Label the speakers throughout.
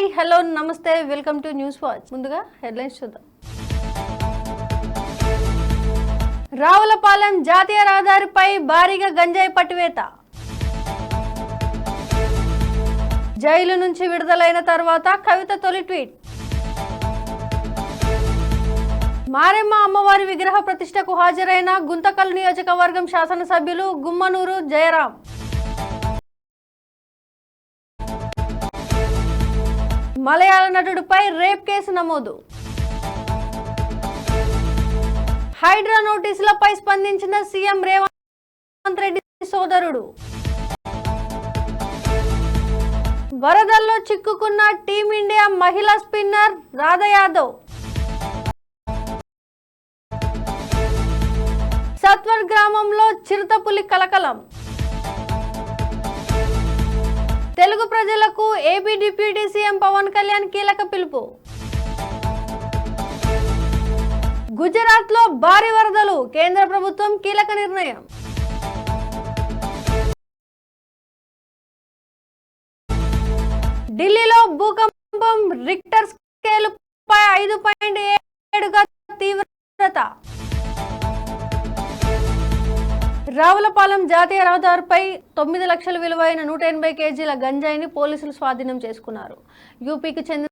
Speaker 1: Hi hello నమస్తే welcome to news watch. ముందుగా headlines చూద్దాం. రావులపాలెం జాతీయ రహదారిపై భారీగా గంజాయి పట్టివేత. జైలు నుంచి విడుదలైన తర్వాత కవిత తొలి ట్వీట్. మారెమ్మ అమ్మవారి విగ్రహ ప్రతిష్టకు హాజరైన గుంతకల్ నియోజకవర్గం శాసనసభ్యులు గుమ్మనూరు జయరాం. మలయాళ నటుడిపై రేప్ కేసు నమోదు. హైడ్రా నోటీసులపై స్పందించిన సీఎం రేవంత్ రెడ్డి సోదరుడు. వరదల్లో చిక్కుకున్న టీమిండియా మహిళా స్పిన్నర్ రాధ యాదవ్. సత్వర్ గ్రామంలో చిరుతపులి కలకలం. తెలుగు ప్రజలకు AP deputy CM Pawan Kalyan కీలక పిలుపు. గుజరాత్లో భారీ వరదలు కేంద్ర ప్రభుత్వం కీలక నిర్ణయం. ఢిల్లీలో భూకంపం రిక్టర్ స్కేల్ ఐదు పాయింట్ ఏడుగా తీవ్రత. రావులపాలెం జాతీయ రహదారిపై తొమ్మిది లక్షల విలువైన నూట ఎనభై కేజీల గంజాయిని పోలీసులు స్వాధీనం చేసుకున్నారు. యూపీకి చెందిన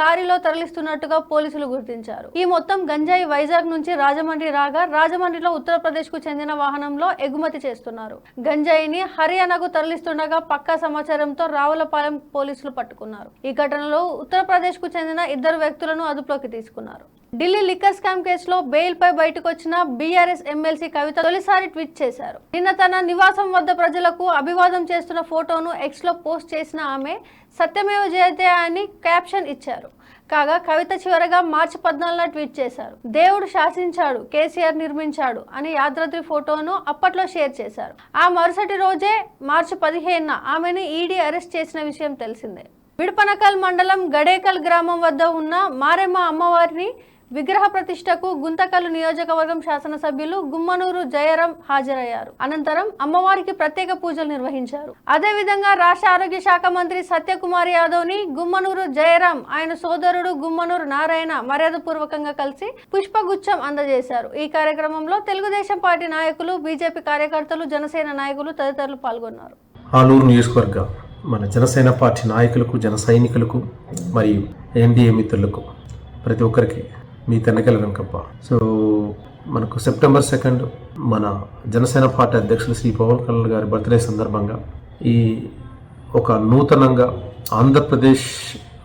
Speaker 1: లారీలో తరలిస్తున్నట్టుగా పోలీసులు గుర్తించారు. ఈ మొత్తం గంజాయి వైజాగ్ నుంచి రాజమండ్రి రాగా రాజమండ్రిలో ఉత్తరప్రదేశ్కు చెందిన వాహనంలో ఎగుమతి చేస్తున్నారు. గంజాయిని హర్యానాకు తరలిస్తుండగా పక్కా సమాచారంతో రావులపాలెం పోలీసులు పట్టుకున్నారు. ఈ ఘటనలో ఉత్తరప్రదేశ్కు చెందిన ఇద్దరు వ్యక్తులను అదుపులోకి తీసుకున్నారు. ఢిల్లీ లిక్కర్ స్కామ్ కేసులో బెయిల్ పై బయటకు వచ్చిన బీఆర్ఎస్ ఎమ్మెల్సీ కవిత తొలిసారి ట్వీట్ చేశారు. నిన్న తన నివాసం వద్ద ప్రజలకు అభివాదం చేస్తున్న ఫోటోను ఎక్స్లో పోస్ట్ చేసిన ఆమె సత్యమేవ జయతే అని క్యాప్షన్ ఇచ్చారు. కాగా కవిత చివరగా మార్చి పద్నాలుగున ట్వీట్ చేశారు. దేవుడు శాసించాడు కేసీఆర్ నిర్మించాడు అని యాదాద్రి ఫోటోను అప్పట్లో షేర్ చేశారు. ఆ మరుసటి రోజే మార్చి పదిహేనున ఆమెను ఈడీ అరెస్ట్ చేసిన విషయం తెలిసిందే. విడపనకల్ మండలం గడేకల్ గ్రామం వద్ద ఉన్న మారెమ్మ అమ్మవారిని విగ్రహ ప్రతిష్టకు గుంతకల్లు నియోజకవర్గం శాసనసభ్యులు గుమ్మనూరు జయరాం హాజరయ్యారు. అనంతరం అమ్మవారికి ప్రత్యేక పూజలు నిర్వహించారు. అదేవిధంగా రాష్ట్ర ఆరోగ్య శాఖ మంత్రి సత్యకుమార్ యాదవ్ని గుమ్మనూరు జయరాం ఆయన సోదరుడు గుమ్మనూరు నారాయణ మర్యాదపూర్వకంగా కలిసి పుష్పగుచ్చం అందజేశారు. ఈ కార్యక్రమంలో తెలుగుదేశం పార్టీ నాయకులు బీజేపీ కార్యకర్తలు జనసేన నాయకులు తదితరులు పాల్గొన్నారు.
Speaker 2: ఆలూరు నియోజకవర్గ మన జనసేన పార్టీ నాయకులకు జన సైనికులకు మరియు ఎన్డీఏ మిత్రులకు ప్రతి ఒక్కరికి మీ తెన్నకెల వెంకప్ప. సో మనకు సెప్టెంబర్ సెకండ్ మన జనసేన పార్టీ అధ్యక్షులు శ్రీ పవన్ కళ్యాణ్ గారి బర్త్డే సందర్భంగా ఈ ఒక నూతనంగా ఆంధ్రప్రదేశ్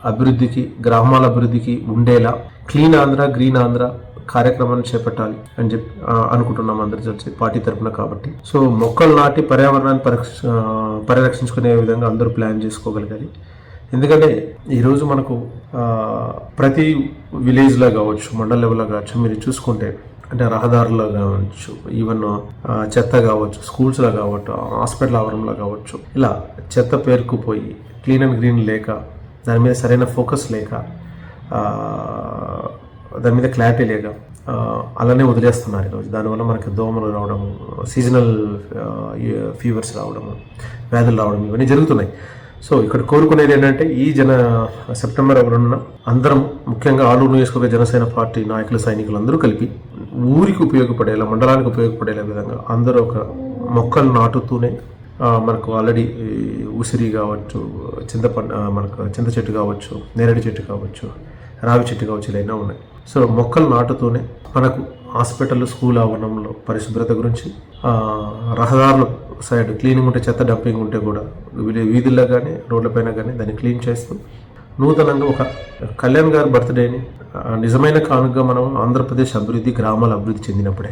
Speaker 2: అభివృద్ధికి గ్రామాల అభివృద్ధికి ఉండేలా క్లీన్ ఆంధ్ర గ్రీన్ ఆంధ్ర కార్యక్రమాన్ని చేపట్టాలి అని చెప్పి అనుకుంటున్నాం అందరు కలిసి పార్టీ తరపున కాబట్టి. సో మొక్కలు నాటి పర్యావరణాన్ని పరిరక్ష పరిరక్షించుకునే విధంగా అందరూ ప్లాన్ చేసుకోగలగాలి. ఎందుకంటే ఈరోజు మనకు ప్రతి విలేజ్లో కావచ్చు మండల లెవెల్లో కావచ్చు మీరు చూసుకుంటే అంటే రహదారుల్లో కావచ్చు ఈవెన్ చెత్త కావచ్చు స్కూల్స్లో కావచ్చు హాస్పిటల్ ఆవరణలో కావచ్చు ఇలా చెత్త పేరుకుపోయి క్లీన్ అండ్ గ్రీన్ లేక దాని మీద సరైన ఫోకస్ లేక దాని మీద క్లారిటీ లేక అలానే వదిలేస్తున్నారు ఈరోజు. దానివల్ల మనకి దోమలు రావడము సీజనల్ ఫీవర్స్ రావడము వ్యాధులు రావడం ఇవన్నీ జరుగుతున్నాయి. సో ఇక్కడ కోరుకునేది ఏంటంటే ఈ జన సెప్టెంబర్ ఒకరున్న అందరం ముఖ్యంగా ఆలూరు నియోజకవర్గ జనసేన పార్టీ నాయకులు సైనికులు అందరూ కలిపి ఊరికి ఉపయోగపడేలా మండలానికి ఉపయోగపడేలా విధంగా అందరూ ఒక మొక్కలు నాటుతూనే మనకు ఆల్రెడీ ఉసిరి కావచ్చు చింతపండు మనకు చింత చెట్టు కావచ్చు నేరేడు చెట్టు కావచ్చు రావి చెట్టు కావచ్చు ఇలా ఎన్నో ఉన్నాయి. సో మొక్కలు నాటుతూనే మనకు హాస్పిటల్ స్కూల్ ఆవరణంలో పరిశుభ్రత గురించి రహదారుల సైడ్ క్లీనింగ్ ఉంటే చెత్త డంపింగ్ ఉంటే కూడా వీధుల్లో కానీ రోడ్లపైన కానీ దాన్ని క్లీన్ చేస్తూ నూతనంగా ఒక కళ్యాణ్ గారి బర్త్డేని నిజమైన కానుకగా మనం ఆంధ్రప్రదేశ్ అభివృద్ధి గ్రామాల అభివృద్ధి చెందినప్పుడే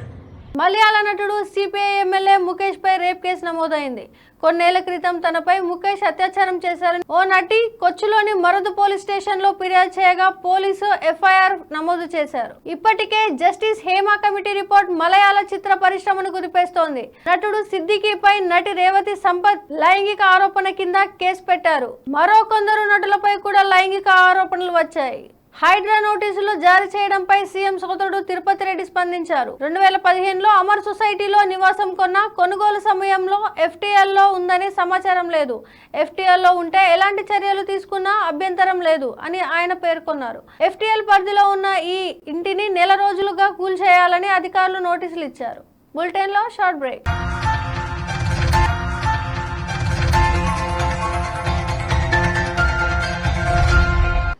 Speaker 1: మలయాళ నటుడు సిపిఐ ఎమ్మెల్యే ముఖేష్ పై రేప్ కేసు నమోదైంది. కొన్నేళ్ళ క్రితం తనపై ముఖేష్ అత్యాచారం చేశారని ఓ నటి కొచ్చిలోని మరుదు పోలీస్ స్టేషన్లో ఫిర్యాదు చేయగా పోలీసు ఎఫ్ఐఆర్ నమోదు చేశారు. ఇప్పటికే జస్టిస్ హేమా కమిటీ రిపోర్ట్ మలయాళ చిత్ర పరిశ్రమను కుదిపేస్తోంది. నటుడు సిద్దికీపై నటి రేవతి సంపత్ లైంగిక ఆరోపణ కింద కేసు పెట్టారు. మరో కొందరు నటులపై కూడా లైంగిక ఆరోపణలు వచ్చాయి. హైడ్రా నోటీసులు జారీ చేయడంపై సీఎం సోదరుడు తిరుపతి రెడ్డి స్పందించారు. రెండు వేల పదిహేనులో అమర్ సొసైటీలో నివాసం కొన్న కొనుగోలు సమయంలో ఎఫ్టీఎల్లో ఉందని సమాచారం లేదు. ఎఫ్టీఎల్లో ఉంటే ఎలాంటి చర్యలు తీసుకున్నా అభ్యంతరం లేదు అని ఆయన పేర్కొన్నారు. ఎఫ్టీఎల్ పరిధిలో ఉన్న ఈ ఇంటిని నెల రోజులుగా కూల్చేయాలని అధికారులు నోటీసులు ఇచ్చారు. బులెటిన్లో short break.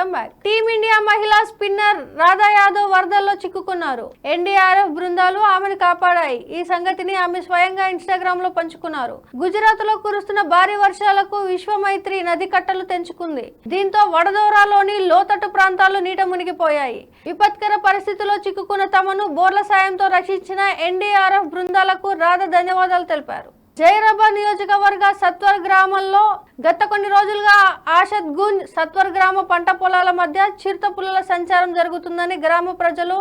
Speaker 1: Welcome back team India మహిళా స్పిన్నర్ రాధా యాదవ్ వరదల్లో చిక్కుకున్నారు. ఎన్డీఆర్ఎఫ్ బృందాలు ఆమెను కాపాడాయి. ఈ సంగతిని ఆమె స్వయంగా ఇన్స్టాగ్రామ్లో పంచుకున్నారు. గుజరాత్లో కురుస్తున్న భారీ వర్షాలకు విశ్వమైత్రి నది కట్టలు తెంచుకుంది. దీంతో వడదోరాలోని లోతట్టు ప్రాంతాలు నీట మునిగిపోయాయి. విపత్కర పరిస్థితిలో చిక్కుకున్న తమను బోర్ల సాయంతో రక్షించిన ఎన్డీఆర్ఎఫ్ బృందాలకు రాధ ధన్యవాదాలు తెలిపారు. జైరబ నియోజకవర్గ సత్వర్ గ్రామంలో గత కొన్ని రోజులుగా ఆషద్ గుంజ్ సత్వర్ గ్రామ పంట పొలాల మధ్య చిరుత పుల్లల సంచారం జరుగుతుందని గ్రామ ప్రజలు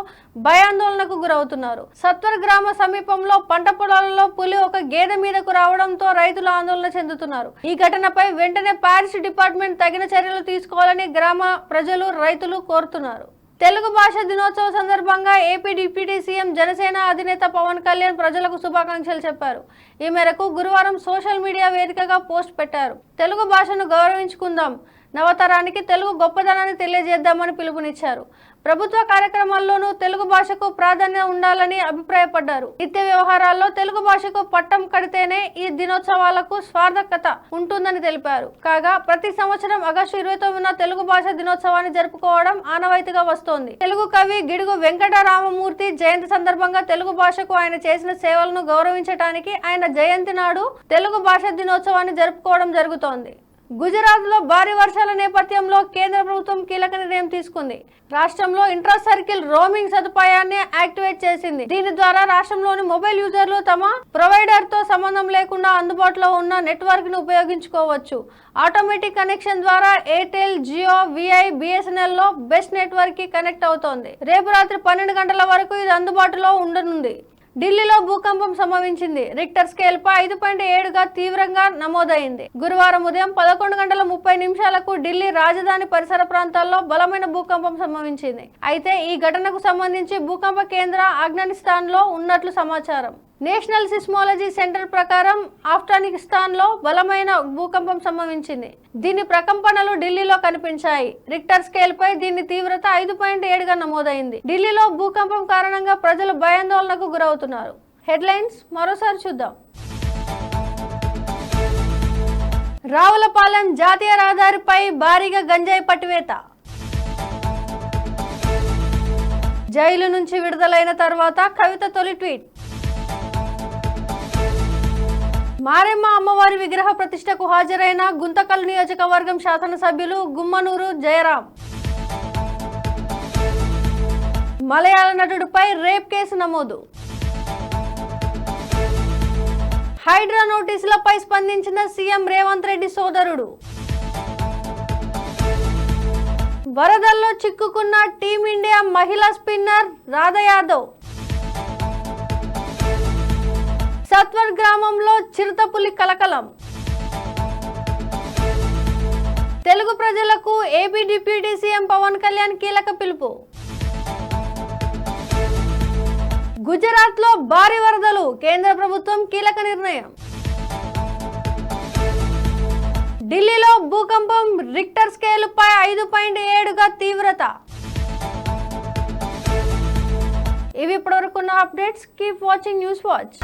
Speaker 1: భయాందోళనకు గురవుతున్నారు. సత్వర్ గ్రామ సమీపంలో పంట పొలాలలో పులి ఒక గేదె మీదకు రావడంతో రైతులు ఆందోళన చెందుతున్నారు. ఈ ఘటనపై వెంటనే పారిస్ డిపార్ట్మెంట్ తగిన చర్యలు తీసుకోవాలని గ్రామ ప్రజలు రైతులు కోరుతున్నారు. తెలుగు భాష దినోత్సవ సందర్భంగా ఏపీ డిప్యూటీ సీఎం జనసేన అధినేత పవన్ కళ్యాణ్ ప్రజలకు శుభాకాంక్షలు చెప్పారు. ఈ మేరకు గురువారం సోషల్ మీడియా వేదికగా పోస్ట్ పెట్టారు. తెలుగు భాషను గౌరవించుకుందాం. నవతరానికి తెలుగు గొప్పదనాన్ని తెలియజేద్దామని పిలుపునిచ్చారు. ప్రభుత్వ కార్యక్రమాల్లోనూ తెలుగు భాషకు ప్రాధాన్యత ఉండాలని అభిప్రాయపడ్డారు. నిత్య వ్యవహారాల్లో తెలుగు భాషకు పట్టం కడితేనే ఈ దినోత్సవాలకు స్వార్థకత ఉంటుందని తెలిపారు. కాగా ప్రతి సంవత్సరం ఆగస్టు ఇరవై తొమ్మిదిన తెలుగు భాష దినోత్సవాన్ని జరుపుకోవడం ఆనవాయితీగా వస్తోంది. తెలుగు కవి గిడుగు వెంకటరామమూర్తి జయంతి సందర్భంగా తెలుగు భాషకు ఆయన చేసిన సేవలను గౌరవించడానికి ఆయన జయంతి నాడు తెలుగు భాష దినోత్సవాన్ని జరుపుకోవడం జరుగుతోంది. గుజరాత్లో భారీ వర్షాల నేపథ్యంలో కేంద్ర ప్రభుత్వం కీలక నిర్ణయం తీసుకుంది. రాష్ట్రంలో ఇంట్రా సర్కిల్ రోమింగ్ సదుపాయాన్ని యాక్టివేట్ చేసింది. దీని ద్వారా రాష్ట్రంలోని మొబైల్ యూజర్లు తమ ప్రొవైడర్తో సంబంధం లేకుండా అందుబాటులో ఉన్న నెట్వర్క్ను ఉపయోగించుకోవచ్చు. ఆటోమేటిక్ కనెక్షన్ ద్వారా ఎయిర్టెల్ జియో విఐ బిఎస్ఎన్ఎల్లో బెస్ట్ నెట్వర్క్కి కనెక్ట్ అవుతోంది. రేపు రాత్రి పన్నెండు గంటల వరకు ఇది అందుబాటులో ఉండనుంది. ఢిల్లీలో భూకంపం సంభవించింది. రిక్టర్ స్కేల్ పై ఐదు పాయింట్ ఏడుగా తీవ్రంగా నమోదైంది. గురువారం ఉదయం పదకొండు గంటల ముప్పై నిమిషాలకు ఢిల్లీ రాజధాని పరిసర ప్రాంతాల్లో బలమైన భూకంపం సంభవించింది. అయితే ఈ ఘటనకు సంబంధించి భూకంప కేంద్ర ఆఫ్ఘనిస్తాన్లో ఉన్నట్లు సమాచారం. నేషనల్ సిస్మాలజీ సెంటర్ ప్రకారం ఆఫ్ఘనిస్తాన్లో బలమైన భూకంపం సంభవించింది. దీని ప్రకంపనలు ఢిల్లీలో కనిపించాయి. రిక్టర్ స్కేల్ పై దీని తీవ్రత ఐదు పాయింట్ ఏడుగా నమోదైంది. ఢిల్లీలో భూకంపం కారణంగా ప్రజలు భయాందోళనకు గురవుతున్నారు. హెడ్లైన్స్ మరోసారి చూద్దాం. రావులపాలెం జాతీయ రహదారిపై భారీగా గంజాయి పట్టివేత. జైలు నుంచి విడుదలైన తర్వాత కవిత తొలి ట్వీట్. మారెమ్మ అమ్మవారి విగ్రహ ప్రతిష్టకు హాజరైన గుంతకల్ నియోజకవర్గం శాసనసభ్యులు గుమ్మనూరు జయరాం. మలయాళ నటుడిపై రేప్ కేసు నమోదు. హైడ్రా నోటీసులపై స్పందించిన సీఎం రేవంత్ రెడ్డి సోదరుడు. వరదల్లో చిక్కుకున్న టీమిండియా మహిళా స్పిన్నర్ రాధా యాదవ్. సత్వర్ గ్రామంలో చిరుతపులి కలకలం. తెలుగు ప్రజలకు AP deputy CM Pawan Kalyan కీలక పిలుపు. గుజరాత్లో భారీ వరదలు కేంద్ర ప్రభుత్వం కీలక నిర్ణయం. ఢిల్లీలో భూకంపం రిక్టర్ స్కేల్ పై ఐదు పాయింట్ ఏడుగా తీవ్రత. ఇవి ఇప్పటివరకు ఉన్న updates. Keep watching news watch